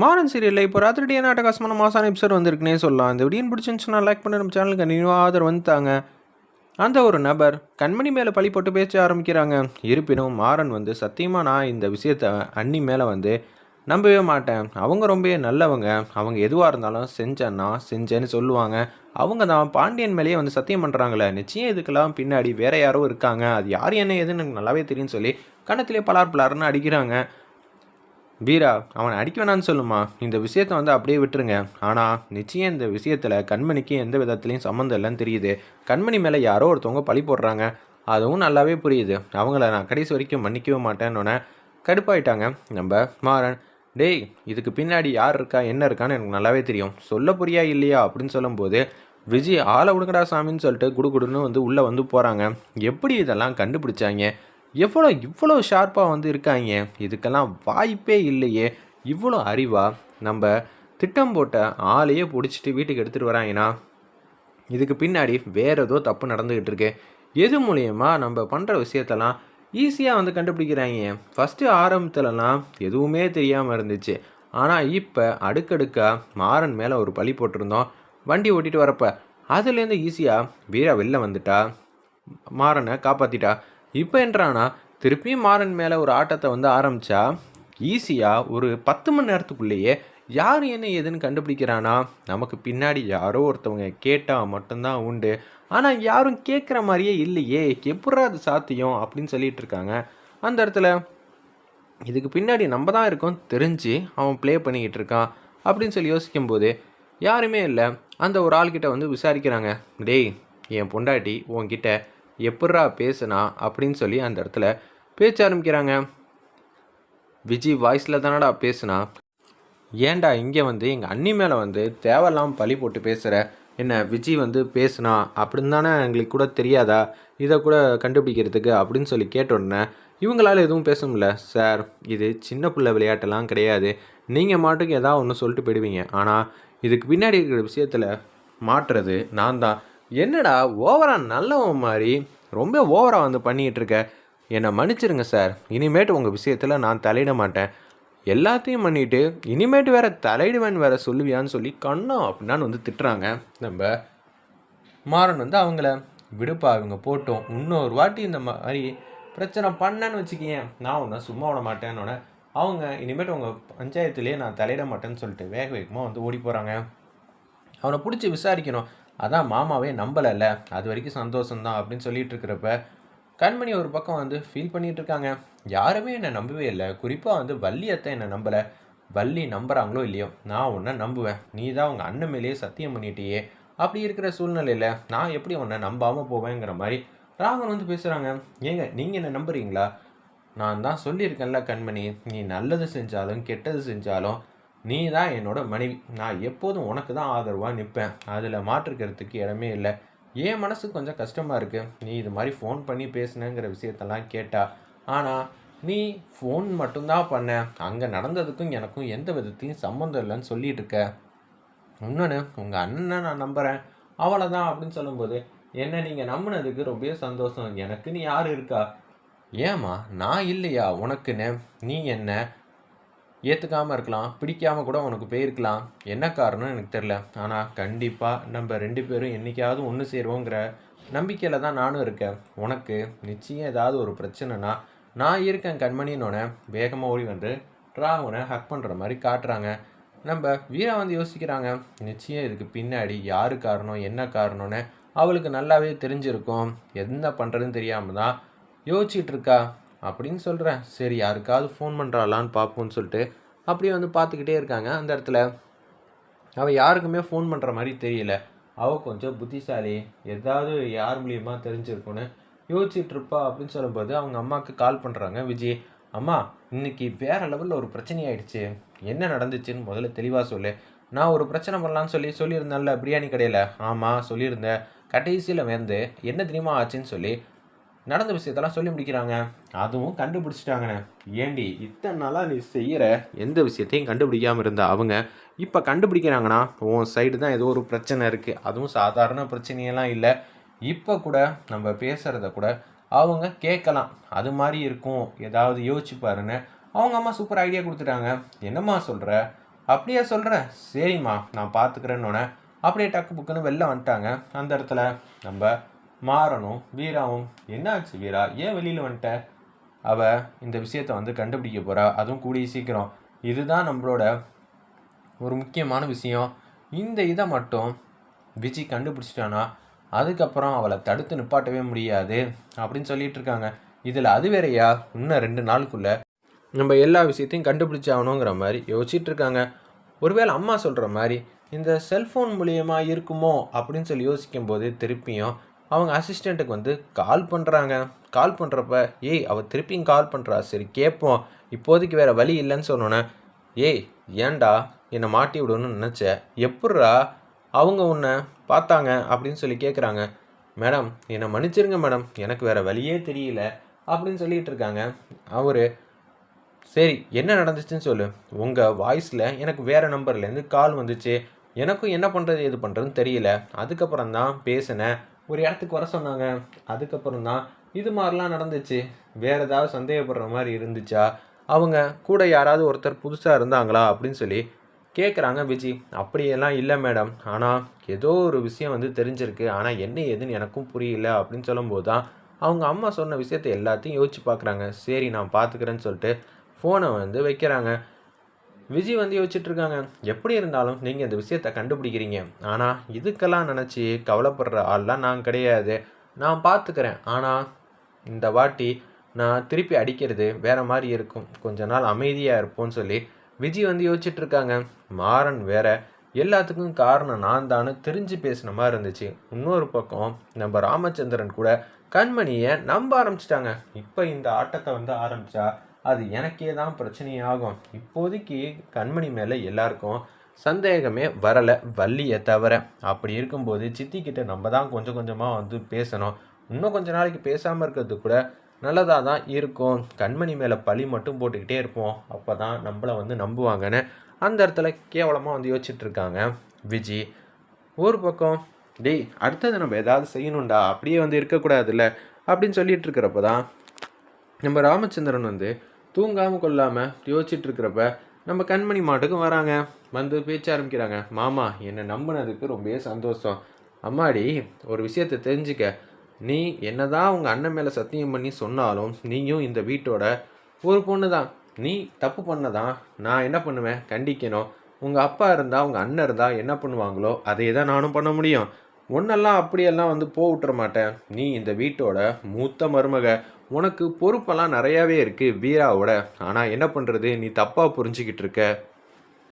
மாறன் சீரியலில் இப்போ ராத்திரி நாட்டகாசமான மாசான எபிசோட் வந்திருக்குனே சொல்லலாம். இந்த வீடியோ பிடிச்சிருந்துச்சுன்னா லைக் பண்ணி நம்ம சேனலுக்கு கண்டினியூவாக ஆதரவு வந்துட்டாங்க. அந்த ஒரு நபர் கண்மணி மேலே பழி போட்டு பேச ஆரம்பிக்கிறாங்க. இருப்பினும் மாறன் வந்து சத்தியமாக நான் இந்த விஷயத்த அண்ணி மேலே வந்து நம்பவே மாட்டேன். அவங்க ரொம்பவே நல்லவங்க. அவங்க எதுவாக இருந்தாலும் செஞ்சேன்னா செஞ்சேன்னு சொல்லுவாங்க. அவங்க தான் பாண்டியன் மேலேயே வந்து சத்தியம் பண்ணுறாங்களே நிச்சயம் இதுக்கெல்லாம் பின்னாடி வேற யாரோ இருக்காங்க. அது யார் என்ன எதுன்னு எனக்கு நல்லாவே தெரியும்னு சொல்லி கணத்திலே பலார் பலார்னு அடிக்கிறாங்க. வீரா அவனை அடிக்க வேணான்னு சொல்லுமா? இந்த விஷயத்தை வந்து அப்படியே விட்டுருங்க. ஆனால் நிச்சயம் இந்த விஷயத்தில் கண்மணிக்கு எந்த விதத்துலையும் சம்மந்தம் இல்லைன்னு தெரியுது. கண்மணி மேலே யாரோ ஒருத்தவங்க பழி போடுறாங்க. அதுவும் நல்லாவே புரியுது. அவங்கள நான் கடைசி வரைக்கும் மன்னிக்கவே மாட்டேன்னொன்னே கடுப்பாயிட்டாங்க. நம்ம மாறன் டேய் இதுக்கு பின்னாடி யார் இருக்கா என்ன இருக்கான்னு எனக்கு நல்லாவே தெரியும். சொல்ல புரியா இல்லையா? அப்படின்னு சொல்லும்போது விஜய் ஆளை விடுங்கடா சாமின்னு சொல்லிட்டு குடுகுடுன்னு வந்து உள்ளே வந்து போகிறாங்க எப்படி இதெல்லாம் கண்டுபிடிச்சாங்க? எவ்வளோ இவ்வளோ ஷார்ப்பாக வந்து இருக்காங்க? இதுக்கெல்லாம் வாய்ப்பே இல்லையே. இவ்வளோ அறிவாக நம்ம திட்டம் போட்ட ஆளையே பிடிச்சிட்டு வீட்டுக்கு எடுத்துகிட்டு வராங்கன்னா இதுக்கு பின்னாடி வேற ஏதோ தப்பு நடந்துக்கிட்டு இருக்கு. எது மூலயமா நம்ம பண்ணுற விஷயத்தெல்லாம் ஈஸியாக வந்து கண்டுபிடிக்கிறாங்க. ஃபஸ்ட்டு ஆரம்பத்துலலாம் எதுவுமே தெரியாமல் இருந்துச்சு. ஆனால் இப்போ அடுக்கடுக்காக மாறன் மேலே ஒரு பழி போட்டிருந்தோம். வண்டி ஓட்டிகிட்டு வரப்போ அதுலேருந்து ஈஸியாக வீரா வெளில வந்துட்டா. மாறனை காப்பாற்றிட்டா இப்போ என்றானா திருப்பியும் மாறன் மேலே ஒரு ஆட்டத்தை வந்து ஆரம்பித்தா ஈஸியாக ஒரு பத்து மணி நேரத்துக்குள்ளேயே யார் என்ன ஏதுன்னு கண்டுபிடிக்கிறானா? நமக்கு பின்னாடி யாரோ ஒருத்தவங்க கேட்டால் மட்டும்தான் உண்டு. ஆனால் யாரும் கேட்குற மாதிரியே இல்லையே. எப்படா அது சாத்தியம் அப்படின்னு சொல்லிட்டு இருக்காங்க. அந்த இடத்துல இதுக்கு பின்னாடி நம்ம தான் இருக்கோம் தெரிஞ்சு அவன் ப்ளே பண்ணிக்கிட்டு இருக்கான். அப்படின்னு சொல்லி யோசிக்கும்போது யாருமே இல்லை. அந்த ஒரு ஆள்கிட்ட வந்து விசாரிக்கிறாங்க. டேய் என் பொண்டாட்டி உன்கிட்ட எப்பட்றா பேசுனா அப்படின்னு சொல்லி அந்த இடத்துல பேச்ச ஆரம்பிக்கிறாங்க. விஜய் வாய்ஸில் தானடா பேசுனா? ஏன்டா இங்கே வந்து எங்கள் அண்ணி மேலே வந்து தேவையில்லாமல் பழி போட்டு பேசுகிற என்ன விஜய் வந்து பேசுனா? அப்படின்னு தானே எங்களுக்கு கூட தெரியாதா? இதை கூட கண்டுபிடிக்கிறதுக்கு அப்படின்னு சொல்லி கேட்ட உடனே இவங்களால எதுவும் பேச முடியல சார். இது சின்ன பிள்ளை விளையாட்டெல்லாம் கிடையாது. நீங்கள் மாட்டுக்கு ஏதாவது ஒன்று சொல்லிட்டு போயிடுவீங்க. ஆனால் இதுக்கு பின்னாடி இருக்கிற விஷயத்தில் மாட்டுறது நான் தான். என்னடா ஓவராக நல்லவன் மாதிரி ரொம்ப ஓவராக வந்து பண்ணிகிட்டு இருக்க? என்னை மன்னிச்சிருங்க சார். இனிமேட்டு உங்கள் விஷயத்தில் நான் தலையிட மாட்டேன். எல்லாத்தையும் பண்ணிவிட்டு இனிமேட்டு வேற தலையிடுவேன் வேற சொல்லுவியான்னு சொல்லி கண்ணா அப்படின்னான்னு வந்து திட்டுறாங்க. நம்ம மாறன் வந்து அவங்கள விடுப்பா இவங்க போட்டோம். இன்னொரு வாட்டி இந்த மாதிரி பிரச்சனை பண்ணேன்னு வச்சுக்கிங்க நான் ஒன்றும் சும்மா விட மாட்டேன்னோட அவங்க இனிமேட்டு உங்கள் பஞ்சாயத்துலேயே நான் தலையிட மாட்டேன்னு சொல்லிட்டு வேக வேகமாக வந்து ஓடி போகிறாங்க அவனை பிடிச்சி விசாரிக்கணும். அதான் மாமாவே நம்பலைல்ல. அது வரைக்கும் சந்தோஷம்தான் அப்படின்னு சொல்லிட்டு இருக்கிறப்ப கண்மணி ஒரு பக்கம் வந்து ஃபீல் பண்ணிட்டு இருக்காங்க யாருமே என்னை நம்பவே இல்லை. குறிப்பாக வந்து வள்ளியத்தை என்னை நம்பலை. வள்ளி நம்புகிறாங்களோ இல்லையோ நான் உன்னை நம்புவேன். நீ தான் உங்கள் அண்ணன் மேலேயே சத்தியம் பண்ணிட்டியே. அப்படி இருக்கிற சூழ்நிலையில் நான் எப்படி உன்னை நம்பாமல் போவேங்கிற மாதிரி ராகவன் வந்து பேசுகிறாங்க ஏங்க நீங்கள் என்ன நம்புறீங்களா? நான் தான் சொல்லியிருக்கேன்ல கண்மணி நீ நல்லது செஞ்சாலும் கெட்டது செஞ்சாலும் நீ தான் என்னோட மனைவி. நான் எப்போதும் உனக்கு தான் ஆதரவாக நிற்பேன் அதில் மாற்றுக்கிறதுக்கு இடமே இல்லை. என் மனசு கொஞ்சம் கஷ்டமாக இருக்குது நீ இது மாதிரி ஃபோன் பண்ணி பேசுனேங்கிற விஷயத்தெல்லாம் கேட்டா ஆனால் நீ ஃபோன் மட்டும்தான் பண்ண. அங்கே நடந்ததுக்கும் எனக்கும் எந்த விதத்தையும் சம்மந்தம் இல்லைன்னு சொல்லிட்டு இருக்க. இன்னொன்று உங்கள் அண்ணனை நான் நம்புகிறேன் அவ்வளோதான் அப்படின்னு சொல்லும்போது என்ன நீங்கள் நம்பினதுக்கு ரொம்ப சந்தோஷம். எனக்கு நீ யார் இருக்கா? ஏம்மா நான் இல்லையா? உனக்குன்னு. நீ என்ன? ஏற்றுக்காமல் இருக்கலாம் பிடிக்காம கூட உனக்கு போயிருக்கலாம். என்ன காரணம் எனக்கு தெரில ஆனால் கண்டிப்பாக நம்ம ரெண்டு பேரும் என்றைக்காவது ஒன்று சேருவோங்கிற நம்பிக்கையில் தான் நானும் இருக்கேன். உனக்கு நிச்சயம் ஏதாவது ஒரு பிரச்சனைனா நான் இருக்கேன் கண்மணின்னொன்னே வேகமாக ஓடி வந்து ராவனை ஹக் பண்ணுற மாதிரி காட்டுறாங்க. நம்ம வீரா வந்து யோசிக்கிறாங்க நிச்சயம் இதுக்கு பின்னாடி யார் காரணம் என்ன காரணம்னு அவளுக்கு நல்லாவே தெரிஞ்சிருக்கும். என்ன பண்ணுறதுன்னு தெரியாமல் தான் யோசிச்சுட்டு இருக்கா. அப்படின்னு சொல்கிறேன் சரி யாருக்காவது ஃபோன் பண்ணுறாளான்னு பார்ப்போம்னு சொல்லிட்டு அப்படியே வந்து பார்த்துக்கிட்டே இருக்காங்க. அந்த இடத்துல அவள் யாருக்குமே ஃபோன் பண்ணுற மாதிரி தெரியல. அவள் கொஞ்சம் புத்திசாலி. ஏதாவது யார் மூலியமாக தெரிஞ்சிருக்குன்னு யோசிச்சுட்டு இருப்பா அப்படின்னு சொல்லும்போது அவங்க அம்மாவுக்கு கால் பண்ணுறாங்க விஜய் அம்மா இன்னைக்கு வேற லெவலில் ஒரு பிரச்சனை ஆயிடுச்சு. என்ன நடந்துச்சுன்னு முதல்ல தெளிவாக சொல்லு. நான் ஒரு பிரச்சனை பண்ணலான்னு சொல்லி சொல்லியிருந்தேன்ல பிரியாணி கடையில். ஆமாம் சொல்லியிருந்தேன். கடைசியில் வந்து என்ன தெரியுமா ஆச்சுன்னு சொல்லி நடந்த விஷயத்தெல்லாம் சொல்லி முடிக்கிறாங்க. அதுவும் கண்டுபிடிச்சிட்டாங்கண்ணே. ஏண்டி இத்தனை நாளாக நீ செய்கிற எந்த விஷயத்தையும் கண்டுபிடிக்காமல் இருந்த அவங்க இப்போ கண்டுபிடிக்கிறாங்கன்னா உன் சைடு தான் ஏதோ ஒரு பிரச்சனை இருக்குது அதுவும் சாதாரண பிரச்சனையெல்லாம் இல்லை. இப்போ கூட நம்ம பேசுகிறத கூட அவங்க கேட்கலாம். அது மாதிரி இருக்கும். ஏதாவது யோசிச்சு பாருன்னு அவங்க அம்மா சூப்பர் ஐடியா கொடுத்துட்டாங்க. என்னம்மா சொல்கிற அப்படியே சொல்கிறேன் சரிம்மா நான் பார்த்துக்கிறேன்னொன்னே அப்படியே டக்கு புக்குன்னு வெளில வந்துட்டாங்க. அந்த இடத்துல நம்ம மாறனும் வீராவும் என்னாச்சு வீரா? ஏன் வெளியில் வந்துட்ட? அவ இந்த விஷயத்தை வந்து கண்டுபிடிக்க போகிறா அதுவும் கூடிய சீக்கிரம். இதுதான் நம்மளோட ஒரு முக்கியமான விஷயம். இந்த இதை மட்டும் விஜி கண்டுபிடிச்சிட்டானா? அதுக்கப்புறம் அவளை தடுத்து நிப்பாட்டவே முடியாது அப்படின்னு சொல்லிட்டு இருக்காங்க. இதில் அது வேறையா? இன்னும் ரெண்டு நாளுக்குள்ளே நம்ம எல்லா விஷயத்தையும் கண்டுபிடிச்சாகணுங்கிற மாதிரி யோசிச்சுட்டு இருக்காங்க. ஒருவேளை அம்மா சொல்கிற மாதிரி இந்த செல்ஃபோன் மூலியமாக இருக்குமோ? அப்படின்னு சொல்லி யோசிக்கும் போது திருப்பியும் அவங்க அசிஸ்டண்ட்டுக்கு வந்து கால் பண்ணுறாங்க கால் பண்ணுறப்ப ஏய் அவள் திருப்பியும் கால் பண்ணுறா சரி கேட்போம் இப்போதைக்கு வேறு வழி இல்லைன்னு சொன்னோன்னே ஏய் ஏண்டா என்னை மாட்டி விடணும்னு நினச்சேன் எப்புட்றா? அவங்க உன்னை பார்த்தாங்க அப்படின்னு சொல்லி கேட்குறாங்க மேடம் என்னை மன்னிச்சிருங்க மேடம். எனக்கு வேறு வழியே தெரியல அப்படின்னு சொல்லிகிட்டு இருக்காங்க. அவர் சரி என்ன நடந்துச்சுன்னு சொல்லு. உங்கள் வாய்ஸில் எனக்கு வேறு நம்பர்லேருந்து கால் வந்துச்சு. எனக்கும் என்ன பண்ணுறது எது பண்ணுறதுன்னு தெரியல. அதுக்கப்புறம் தான் பேசினேன். ஒரு இடத்துக்கு வர சொன்னாங்க. அதுக்கப்புறம் தான் இது மாதிரிலாம் நடந்துச்சு. வேறு ஏதாவது சந்தேகப்படுற மாதிரி இருந்துச்சா? அவங்க கூட யாராவது ஒருத்தர் புதுசாக இருந்தாங்களா? அப்படின்னு சொல்லி கேட்குறாங்க விஜி. அப்படியெல்லாம் இல்லை மேடம். ஆனால் ஏதோ ஒரு விஷயம் வந்து தெரிஞ்சிருக்கு. ஆனால் என்ன ஏதுன்னு எனக்கும் புரியல அப்படின்னு சொல்லும்போது தான் அவங்க அம்மா சொன்ன விஷயத்தை எல்லாத்தையும் யோசிச்சு பார்க்குறாங்க சரி நான் பார்த்துக்கிறேன்னு சொல்லிட்டு ஃபோனை வந்து வைக்கிறாங்க. விஜய் வந்து யோசிச்சுட்டு இருக்காங்க எப்படி இருந்தாலும் நீங்கள் இந்த விஷயத்தை கண்டுபிடிக்கிறீங்க. ஆனால் இதுக்கெல்லாம் நினச்சி கவலைப்படுற ஆள்லாம் நான் கிடையாது. நான் பார்த்துக்கிறேன் ஆனால் இந்த வாட்டி நான் திருப்பி அடிக்கிறது வேற மாதிரி இருக்கும். கொஞ்ச நாள் அமைதியாக இருப்போம்னு சொல்லி விஜய் வந்து யோசிச்சுட்டு இருக்காங்க மாறன் வேற எல்லாத்துக்கும் காரணம் நான் தானு தெரிஞ்சு பேசின மாதிரி இருந்துச்சு. இன்னொரு பக்கம் நம்ம ராமச்சந்திரன் கூட கண்மணியை நம்ப ஆரம்பிச்சிட்டாங்க. இப்போ இந்த ஆட்டத்தை வந்து ஆரம்பித்தா அது எனக்கே தான் பிரச்சனையாகும். இப்போதைக்கு கண்மணி மேலே எல்லாருக்கும் சந்தேகமே வரலை வள்ளியை தவிர. அப்படி இருக்கும்போது சித்திக்கிட்ட நம்ம தான் கொஞ்சம் கொஞ்சமாக வந்து பேசணும். இன்னும் கொஞ்ச நாளைக்கு பேசாமல் இருக்கிறது கூட நல்லதாக தான் இருக்கும். கண்மணி மேலே பழி மட்டும் போட்டுக்கிட்டே இருப்போம். அப்போ தான் நம்மளை வந்து நம்புவாங்கன்னு அந்த இடத்துல கேவலமாக வந்து யோசிச்சுட்ருக்காங்க விஜி ஒரு பக்கம் டேய் அடுத்தது நம்ம ஏதாவது செய்யணும்டா அப்படியே வந்து இருக்கக்கூடாதுல்ல? அப்படின்னு சொல்லிட்டு இருக்கிறப்ப தான் நம்ம ராமச்சந்திரன் வந்து தூங்காமல் கொள்ளாமல் யோசிச்சுட்டு இருக்கிறப்ப நம்ம கண்மணி மாட்டுக்கும் வராங்க. வந்து பேச்ச ஆரம்பிக்கிறாங்க. மாமா என்னை நம்பினதுக்கு ரொம்பவே சந்தோஷம். அம்மாடி ஒரு விஷயத்தை தெரிஞ்சுக்க. நீ என்னதான் உங்கள் அண்ணன் மேலே சத்தியம் பண்ணி சொன்னாலும் நீயும் இந்த வீட்டோட ஒரு பொண்ணு தான் நீ தப்பு பண்ணதான் நான் என்ன பண்ணுவேன்? கண்டிக்கணும். உங்கள் அப்பா இருந்தால் உங்கள் அண்ணன் இருந்தால் என்ன பண்ணுவாங்களோ அதே தான் நானும் பண்ண முடியும். ஒன்றெல்லாம் அப்படியெல்லாம் வந்து போக விட்டுற மாட்டேன். நீ இந்த வீட்டோட மூத்த மருமக. உனக்கு பொறுப்பெல்லாம் நிறையாவே இருக்குது வீராவோட. ஆனால் என்ன பண்ணுறது நீ தப்பாக புரிஞ்சுக்கிட்டு இருக்க.